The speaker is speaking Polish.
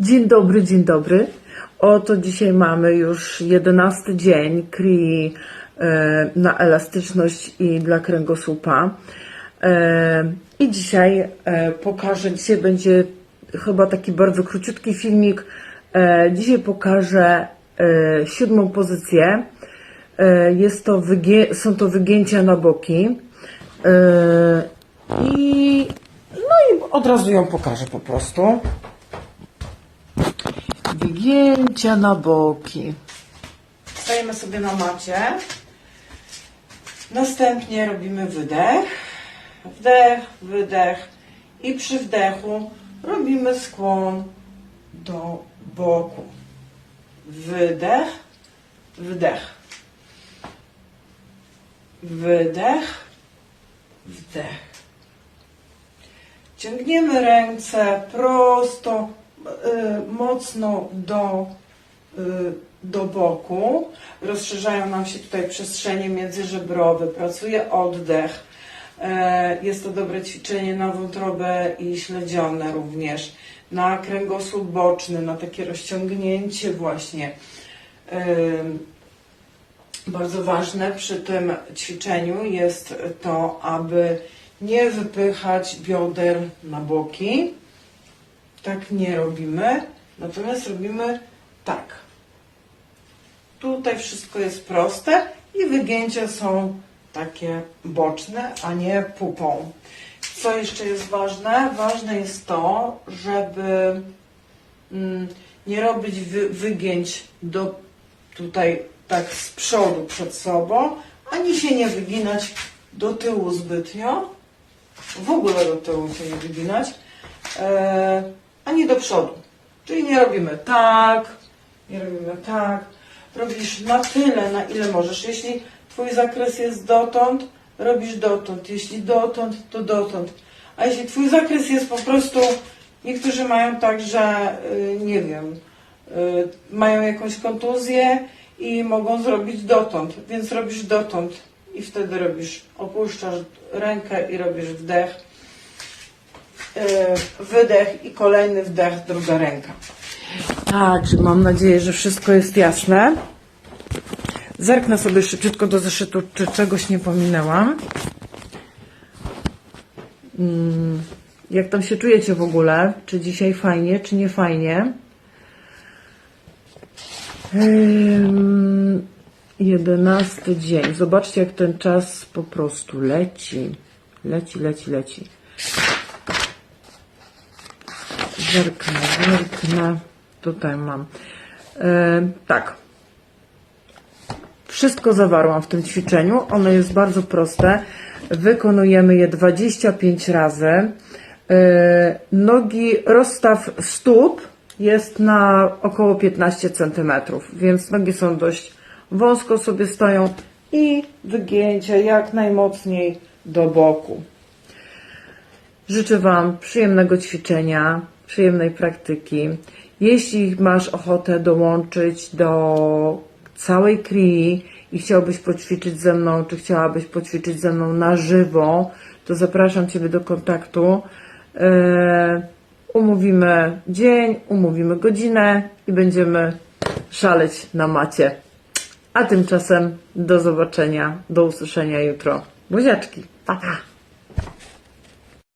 Dzień dobry, dzień dobry. Oto dzisiaj mamy już jedenasty dzień KRI e, na elastyczność i dla kręgosłupa. E, I dzisiaj e, pokażę, dzisiaj będzie chyba taki bardzo króciutki filmik. Dzisiaj pokażę siódmą pozycję. Jest to są to wygięcia na boki. I no i od razu ją pokażę po prostu. Wygięcia na boki. Stajemy sobie na macie. Następnie robimy wydech. Wdech, wydech. I przy wdechu robimy skłon do boku. Wydech, wdech. Wydech, wdech. Ciągniemy ręce prosto, mocno do, y, do boku. Rozszerzają nam się tutaj przestrzenie międzyżebrowe. Pracuje oddech. E, Jest to dobre ćwiczenie na wątrobę i śledzione również. Na kręgosłup boczny, na takie rozciągnięcie właśnie. Bardzo ważne przy tym ćwiczeniu jest to, aby nie wypychać bioder na boki. Tak nie robimy, natomiast robimy tak. Tutaj wszystko jest proste i wygięcia są takie boczne, a nie pupą. Co jeszcze jest ważne? Ważne jest to, żeby mm, nie robić wy, wygięć do tutaj tak z przodu przed sobą, ani się nie wyginać do tyłu zbytnio, w ogóle do tyłu się nie wyginać, e, ani do przodu. Czyli nie robimy tak, nie robimy tak. Robisz na tyle, na ile możesz. Jeśli Twój zakres jest dotąd, robisz dotąd. Jeśli dotąd, to dotąd. A jeśli Twój zakres jest po prostu, niektórzy mają tak, że y, nie wiem, y, mają jakąś kontuzję i mogą zrobić dotąd, więc robisz dotąd i wtedy robisz, opuszczasz rękę i robisz wdech, wydech i kolejny wdech, druga ręka. Także mam nadzieję, że wszystko jest jasne. Zerknę sobie szybciutko do zeszytu, czy czegoś nie pominęłam. Mm, Jak tam się czujecie w ogóle? Czy dzisiaj fajnie, czy nie fajnie? Jedenasty dzień. Zobaczcie, jak ten czas po prostu leci. Leci, leci, leci. Zerknę, zerknę. Tutaj mam. E, tak. Wszystko zawarłam w tym ćwiczeniu. Ono jest bardzo proste. Wykonujemy je 25 razy. E, nogi, rozstaw stóp jest na około 15 cm, więc nogi są dość wąsko sobie stoją i wygięcie jak najmocniej do boku. Życzę Wam przyjemnego ćwiczenia, przyjemnej praktyki. Jeśli masz ochotę dołączyć do całej KRI i chciałbyś poćwiczyć ze mną, czy chciałabyś poćwiczyć ze mną na żywo, to zapraszam Ciebie do kontaktu. Eee, umówimy dzień, umówimy godzinę i będziemy szaleć na macie. A tymczasem do zobaczenia, do usłyszenia jutro. Buziaczki, pa, pa.